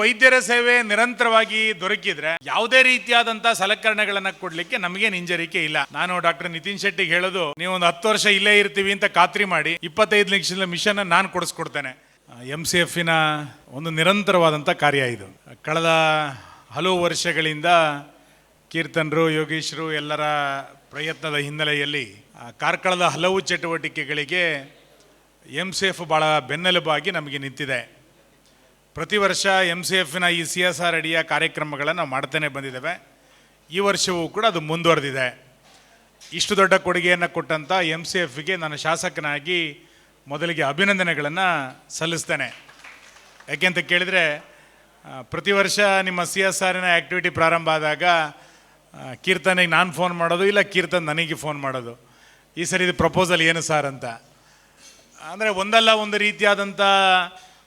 ವೈದ್ಯರ ಸೇವೆ ನಿರಂತರವಾಗಿ ದೊರಕಿದ್ರೆ ಯಾವುದೇ ರೀತಿಯಾದಂತ ಸಲಕರಣೆಗಳನ್ನ ಕೊಡ್ಲಿಕ್ಕೆ ನಮಗೇನು ಹಿಂಜರಿಕೆ ಇಲ್ಲ. ನಾನು ಡಾಕ್ಟರ್ ನಿತಿನ್ ಶೆಟ್ಟಿಗೆ ಹೇಳೋದು ನೀವು ಒಂದು ಹತ್ತು ವರ್ಷ ಇಲ್ಲೇ ಇರ್ತೀವಿ ಅಂತ ಖಾತ್ರಿ ಮಾಡಿ, ಇಪ್ಪತ್ತೈದು ಲಕ್ಷದ ಮಿಷನ್ ನಾನು ಕೊಡಿಸ್ಕೊಡ್ತೇನೆ. ಎಂ ಸಿ ಎಫಿನ ಒಂದು ನಿರಂತರವಾದಂಥ ಕಾರ್ಯ ಇದು. ಕಳೆದ ಹಲವು ವರ್ಷಗಳಿಂದ ಕೀರ್ತನರು, ಯೋಗೀಶ್ರು ಎಲ್ಲರ ಪ್ರಯತ್ನದ ಹಿನ್ನೆಲೆಯಲ್ಲಿ ಕಾರ್ಕಳದ ಹಲವು ಚಟುವಟಿಕೆಗಳಿಗೆ ಎಂ ಸಿ ಎಫ್ ಭಾಳ ಬೆನ್ನೆಲುಬಾಗಿ ನಮಗೆ ನಿಂತಿದೆ. ಪ್ರತಿ ವರ್ಷ ಎಂ ಸಿ ಎಫ್ನ ಈ ಸಿ ಎಸ್ ಆರ್ ಅಡಿಯ ಕಾರ್ಯಕ್ರಮಗಳನ್ನು ನಾವು ಮಾಡ್ತಾನೆ ಬಂದಿದ್ದೇವೆ. ಈ ವರ್ಷವೂ ಕೂಡ ಅದು ಮುಂದುವರೆದಿದೆ. ಇಷ್ಟು ದೊಡ್ಡ ಕೊಡುಗೆಯನ್ನು ಕೊಟ್ಟಂಥ ಎಂ ಸಿ ಎಫ್ಗೆ ನಾನು ಶಾಸಕನಾಗಿ ಮೊದಲಿಗೆ ಅಭಿನಂದನೆಗಳನ್ನು ಸಲ್ಲಿಸ್ತೇನೆ. ಯಾಕೆಂತ ಕೇಳಿದರೆ ಪ್ರತಿ ವರ್ಷ ನಿಮ್ಮ ಸಿ ಎಸ್ ಆರಿನ ಆ್ಯಕ್ಟಿವಿಟಿ ಪ್ರಾರಂಭ ಆದಾಗ ಕೀರ್ತನಿಗೆ ನಾನು ಫೋನ್ ಮಾಡೋದು ಇಲ್ಲ ಕೀರ್ತನ್ ನನಗೆ ಫೋನ್ ಮಾಡೋದು. ಈ ಸರಿ ಇದು ಪ್ರಪೋಸಲ್ ಏನು ಸರ್ ಅಂತ? ಅಂದರೆ ಒಂದಲ್ಲ ಒಂದು ರೀತಿಯಾದಂಥ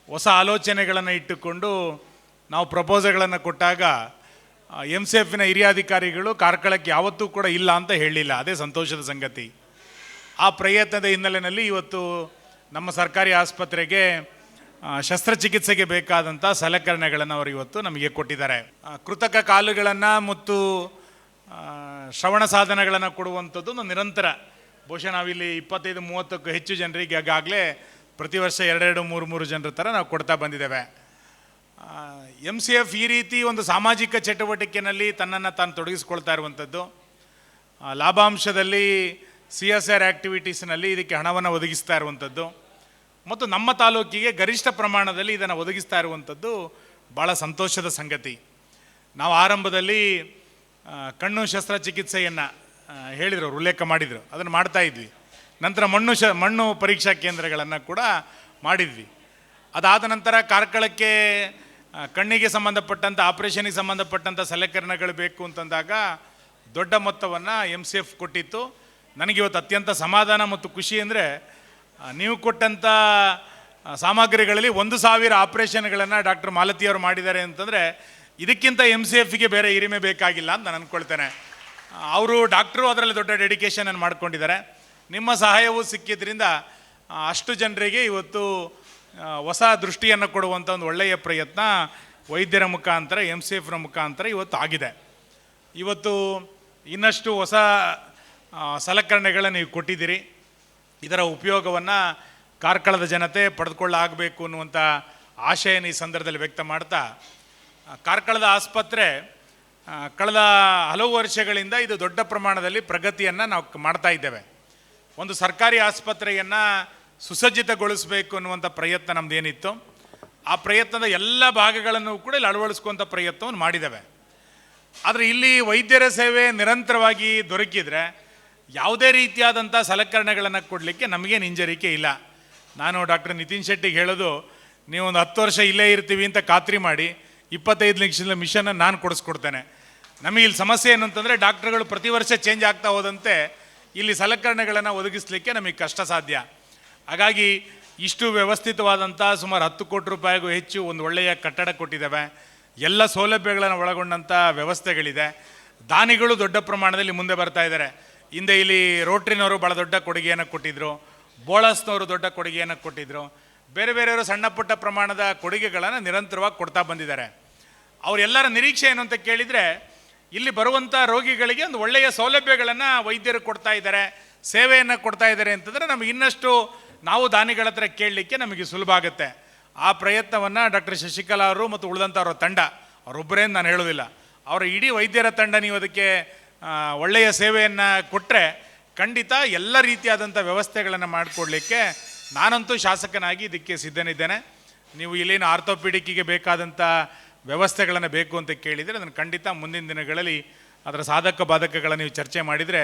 ಹೊಸ ಆಲೋಚನೆಗಳನ್ನು ಇಟ್ಟುಕೊಂಡು ನಾವು ಪ್ರಪೋಸಲ್ಗಳನ್ನು ಕೊಟ್ಟಾಗ ಎಂ ಸಿ ಎಫಿನ ಹಿರಿಯ ಅಧಿಕಾರಿಗಳು ಕಾರ್ಕಳಕ್ಕೆ ಯಾವತ್ತೂ ಕೂಡ ಇಲ್ಲ ಅಂತ ಹೇಳಿಲ್ಲ. ಅದೇ ಸಂತೋಷದ ಸಂಗತಿ. ಆ ಪ್ರಯತ್ನದ ಹಿನ್ನೆಲೆಯಲ್ಲಿ ಇವತ್ತು ನಮ್ಮ ಸರ್ಕಾರಿ ಆಸ್ಪತ್ರೆಗೆ ಶಸ್ತ್ರಚಿಕಿತ್ಸೆಗೆ ಬೇಕಾದಂಥ ಸಲಕರಣೆಗಳನ್ನು ಅವರು ಇವತ್ತು ನಮಗೆ ಕೊಟ್ಟಿದ್ದಾರೆ. ಕೃತಕ ಕಾಲುಗಳನ್ನು ಮತ್ತು ಶ್ರವಣ ಸಾಧನಗಳನ್ನು ಕೊಡುವಂಥದ್ದು ನಿರಂತರ. ಬಹುಶಃ ನಾವಿಲ್ಲಿ ಇಪ್ಪತ್ತೈದು, ಮೂವತ್ತಕ್ಕೂ ಹೆಚ್ಚು ಜನರಿಗೆ ಈಗಾಗಲೇ ಪ್ರತಿ ವರ್ಷ ಎರಡೆರಡು, ಮೂರು ಮೂರು ಜನರ ಥರ ನಾವು ಕೊಡ್ತಾ ಬಂದಿದ್ದೇವೆ. ಎಂ ಸಿ ಎಫ್ ಈ ರೀತಿ ಒಂದು ಸಾಮಾಜಿಕ ಚಟುವಟಿಕೆಯಲ್ಲಿ ತನ್ನನ್ನು ತಾನು ತೊಡಗಿಸ್ಕೊಳ್ತಾ ಇರುವಂಥದ್ದು. ಲಾಭಾಂಶದಲ್ಲಿ ಸಿ ಎಸ್ ಆರ್ ಆ್ಯಕ್ಟಿವಿಟೀಸ್ನಲ್ಲಿ ಇದಕ್ಕೆ ಹಣವನ್ನು ಒದಗಿಸ್ತಾ ಇರುವಂಥದ್ದು. ಮತ್ತು ನಮ್ಮ ತಾಲೂಕಿಗೆ ಗರಿಷ್ಠ ಪ್ರಮಾಣದಲ್ಲಿ ಇದನ್ನು ಒದಗಿಸ್ತಾ ಇರುವಂಥದ್ದು ಭಾಳ ಸಂತೋಷದ ಸಂಗತಿ. ನಾವು ಆರಂಭದಲ್ಲಿ ಕಣ್ಣು ಶಸ್ತ್ರಚಿಕಿತ್ಸೆಯನ್ನು ಹೇಳಿದರು, ಉಲ್ಲೇಖ ಮಾಡಿದರು. ಅದನ್ನು ಮಾಡ್ತಾ ಇದ್ವಿ. ನಂತರ ಮಣ್ಣು ಶ, ಮಣ್ಣು ಪರೀಕ್ಷಾ ಕೇಂದ್ರಗಳನ್ನು ಕೂಡ ಮಾಡಿದ್ವಿ. ಅದಾದ ನಂತರ ಕಾರ್ಕಳಕ್ಕೆ ಕಣ್ಣಿಗೆ ಸಂಬಂಧಪಟ್ಟಂಥ ಆಪರೇಷನಿಗೆ ಸಂಬಂಧಪಟ್ಟಂಥ ಸಲಕರಣೆಗಳು ಬೇಕು ಅಂತಂದಾಗ ದೊಡ್ಡ ಮೊತ್ತವನ್ನು ಎಂ ಸಿ ಎಫ್ ಕೊಟ್ಟಿತ್ತು. ನನಗೆ ಇವತ್ತು ಅತ್ಯಂತ ಸಮಾಧಾನ ಮತ್ತು ಖುಷಿ ಅಂದರೆ ನೀವು ಕೊಟ್ಟಂಥ ಸಾಮಗ್ರಿಗಳಲ್ಲಿ ಒಂದು ಸಾವಿರ ಆಪರೇಷನ್ಗಳನ್ನು ಡಾಕ್ಟರ್ ಮಾಲತಿಯವರು ಮಾಡಿದ್ದಾರೆ ಅಂತಂದರೆ, ಇದಕ್ಕಿಂತ ಎಂ ಸಿ ಎಫ್ಗೆ ಬೇರೆ ಹಿರಿಮೆ ಬೇಕಾಗಿಲ್ಲ ಅಂತ ನಾನು ಅಂದ್ಕೊಳ್ತೇನೆ ಅವರು, ಡಾಕ್ಟ್ರು ಅದರಲ್ಲಿ ದೊಡ್ಡ ಡೆಡಿಕೇಷನನ್ನು ಮಾಡ್ಕೊಂಡಿದ್ದಾರೆ. ನಿಮ್ಮ ಸಹಾಯವೂ ಸಿಕ್ಕಿದ್ರಿಂದ ಅಷ್ಟು ಜನರಿಗೆ ಇವತ್ತು ಹೊಸ ದೃಷ್ಟಿಯನ್ನು ಕೊಡುವಂಥ ಒಂದು ಒಳ್ಳೆಯ ಪ್ರಯತ್ನ ವೈದ್ಯರ ಮುಖಾಂತರ ಎಂ ಸಿ ಎಫ್ರ ಮುಖಾಂತರ ಇವತ್ತು ಆಗಿದೆ. ಇವತ್ತು ಇನ್ನಷ್ಟು ಹೊಸ ಸಲಕರಣೆಗಳನ್ನು ನೀವು ಕೊಟ್ಟಿದ್ದೀರಿ. ಇದರ ಉಪಯೋಗವನ್ನು ಕಾರ್ಕಳದ ಜನತೆ ಪಡೆದುಕೊಳ್ಳಾಗಬೇಕು ಅನ್ನುವಂಥ ಆಶಯನ ಈ ಸಂದರ್ಭದಲ್ಲಿ ವ್ಯಕ್ತ ಮಾಡ್ತಾ ಕಾರ್ಕಳದ ಆಸ್ಪತ್ರೆ ಕಳೆದ ಹಲವು ವರ್ಷಗಳಿಂದ ಇದು ದೊಡ್ಡ ಪ್ರಮಾಣದಲ್ಲಿ ಪ್ರಗತಿಯನ್ನು ನಾವು ಮಾಡ್ತಾ ಇದ್ದೇವೆ. ಒಂದು ಸರ್ಕಾರಿ ಆಸ್ಪತ್ರೆಯನ್ನು ಸುಸಜ್ಜಿತಗೊಳಿಸಬೇಕು ಅನ್ನುವಂಥ ಪ್ರಯತ್ನ ನಮ್ದು ಏನಿತ್ತು ಆ ಪ್ರಯತ್ನದ ಎಲ್ಲ ಭಾಗಗಳನ್ನು ಕೂಡ ಇಲ್ಲಿ ಅಳವಡಿಸ್ಕೊಂಥ ಪ್ರಯತ್ನವನ್ನು ಮಾಡಿದ್ದೇವೆ. ಆದರೆ ಇಲ್ಲಿ ವೈದ್ಯರ ಸೇವೆ ನಿರಂತರವಾಗಿ ದೊರಕಿದರೆ ಯಾವುದೇ ರೀತಿಯಾದಂಥ ಸಲಕರಣೆಗಳನ್ನು ಕೊಡಲಿಕ್ಕೆ ನಮಗೇನು ಹಿಂಜರಿಕೆ ಇಲ್ಲ. ನಾನು ಡಾಕ್ಟರ್ ನಿತಿನ್ ಶೆಟ್ಟಿಗೆ ಹೇಳೋದು, ನೀವು ಒಂದು ಹತ್ತು ವರ್ಷ ಇಲ್ಲೇ ಇರ್ತೀವಿ ಅಂತ ಖಾತ್ರಿ ಮಾಡಿ, ಇಪ್ಪತ್ತೈದು ಲಕ್ಷದ ಮಿಷನ್ ನಾನು ಕೊಡಿಸ್ಕೊಡ್ತೇನೆ. ನಮಗೆ ಇಲ್ಲಿ ಸಮಸ್ಯೆ ಏನು ಅಂತಂದರೆ, ಡಾಕ್ಟರ್ಗಳು ಪ್ರತಿ ವರ್ಷ ಚೇಂಜ್ ಆಗ್ತಾ ಹೋದಂತೆ ಇಲ್ಲಿ ಸಲಕರಣೆಗಳನ್ನು ಒದಗಿಸಲಿಕ್ಕೆ ನಮಗೆ ಕಷ್ಟ ಸಾಧ್ಯ. ಹಾಗಾಗಿ ಇಷ್ಟು ವ್ಯವಸ್ಥಿತವಾದಂಥ ಸುಮಾರು ಹತ್ತು ಕೋಟಿ ರೂಪಾಯಿಗೂ ಹೆಚ್ಚು ಒಂದು ಒಳ್ಳೆಯ ಕಟ್ಟಡ ಕೊಟ್ಟಿದ್ದಾವೆ ಎಲ್ಲ ಸೌಲಭ್ಯಗಳನ್ನು ಒಳಗೊಂಡಂಥ ವ್ಯವಸ್ಥೆಗಳಿದೆ. ದಾನಿಗಳು ದೊಡ್ಡ ಪ್ರಮಾಣದಲ್ಲಿ ಮುಂದೆ ಬರ್ತಾ ಇದ್ದಾರೆ ಹಿಂದೆ ಇಲ್ಲಿ ರೋಟ್ರಿನವರು ಭಾಳ ದೊಡ್ಡ ಕೊಡುಗೆಯನ್ನು ಕೊಟ್ಟಿದ್ದರು ಬೋಳಸ್ನವರು ದೊಡ್ಡ ಕೊಡುಗೆಯನ್ನು ಕೊಟ್ಟಿದ್ದರು ಬೇರೆ ಬೇರೆಯವರು ಸಣ್ಣ ಪುಟ್ಟ ಪ್ರಮಾಣದ ಕೊಡುಗೆಗಳನ್ನು ನಿರಂತರವಾಗಿ ಕೊಡ್ತಾ ಬಂದಿದ್ದಾರೆ. ಅವರೆಲ್ಲರ ನಿರೀಕ್ಷೆ ಏನು ಅಂತ ಕೇಳಿದರೆ ಇಲ್ಲಿ ಬರುವಂಥ ರೋಗಿಗಳಿಗೆ ಒಂದು ಒಳ್ಳೆಯ ಸೌಲಭ್ಯಗಳನ್ನು ವೈದ್ಯರು ಕೊಡ್ತಾ ಇದ್ದಾರೆ, ಸೇವೆಯನ್ನು ಕೊಡ್ತಾ ಇದ್ದಾರೆ ಅಂತಂದರೆ ನಮಗೆ ಇನ್ನಷ್ಟು ನಾವು ದಾನಿಗಳ ಹತ್ರ ಕೇಳಲಿಕ್ಕೆ ನಮಗೆ ಸುಲಭ ಆಗುತ್ತೆ. ಆ ಪ್ರಯತ್ನವನ್ನು ಡಾಕ್ಟರ್ ಶಶಿಕಲಾ ಅವರು ಮತ್ತು ಉಳಿದಂಥ ಅವರ ತಂಡ, ಅವರೊಬ್ಬರೇ ನಾನು ಹೇಳೋದಿಲ್ಲ ಅವರ ಇಡೀ ವೈದ್ಯರ ತಂಡ ನೀವು ಅದಕ್ಕೆ ಒಳ್ಳೆಯ ಸೇವೆಯನ್ನು ಕೊಟ್ಟರೆ ಖಂಡಿತ ಎಲ್ಲ ರೀತಿಯಾದಂಥ ವ್ಯವಸ್ಥೆಗಳನ್ನು ಮಾಡಿಕೊಡ್ಲಿಕ್ಕೆ ನಾನಂತೂ ಶಾಸಕನಾಗಿ ಇದಕ್ಕೆ ಸಿದ್ಧನಿದ್ದೇನೆ. ನೀವು ಇಲ್ಲಿನ ಆರ್ಥೋಪೀಡಿಕ್ಕಿಗೆ ಬೇಕಾದಂಥ ವ್ಯವಸ್ಥೆಗಳನ್ನು ಬೇಕು ಅಂತ ಕೇಳಿದರೆ ಅದನ್ನು ಖಂಡಿತ ಮುಂದಿನ ದಿನಗಳಲ್ಲಿ ಅದರ ಸಾಧಕ ಬಾಧಕಗಳನ್ನು ನೀವು ಚರ್ಚೆ ಮಾಡಿದರೆ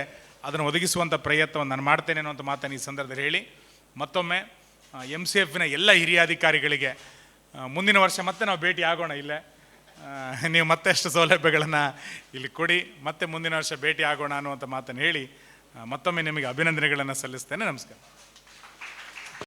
ಅದನ್ನು ಒದಗಿಸುವಂಥ ಪ್ರಯತ್ನವನ್ನು ನಾನು ಮಾಡ್ತೇನೆ ಅನ್ನೋಂಥ ಮಾತನ್ನು ಈ ಸಂದರ್ಭದಲ್ಲಿ ಹೇಳಿ. ಮತ್ತೊಮ್ಮೆ ಎಂ ಸಿ ಎಫ್ನ ಎಲ್ಲ ಹಿರಿಯ ಅಧಿಕಾರಿಗಳಿಗೆ ಮುಂದಿನ ವರ್ಷ ಮತ್ತೆ ನಾವು ಭೇಟಿ ಆಗೋಣ ಇಲ್ಲೇ. ನೀವು ಮತ್ತಷ್ಟು ಸೌಲಭ್ಯಗಳನ್ನು ಇಲ್ಲಿ ಕೊಡಿ, ಮತ್ತೆ ಮುಂದಿನ ವರ್ಷ ಭೇಟಿ ಆಗೋಣ ಅನ್ನುವಂಥ ಮಾತನ್ನು ಹೇಳಿ ಮತ್ತೊಮ್ಮೆ ನಿಮಗೆ ಅಭಿನಂದನೆಗಳನ್ನು ಸಲ್ಲಿಸ್ತೇನೆ. ನಮಸ್ಕಾರ.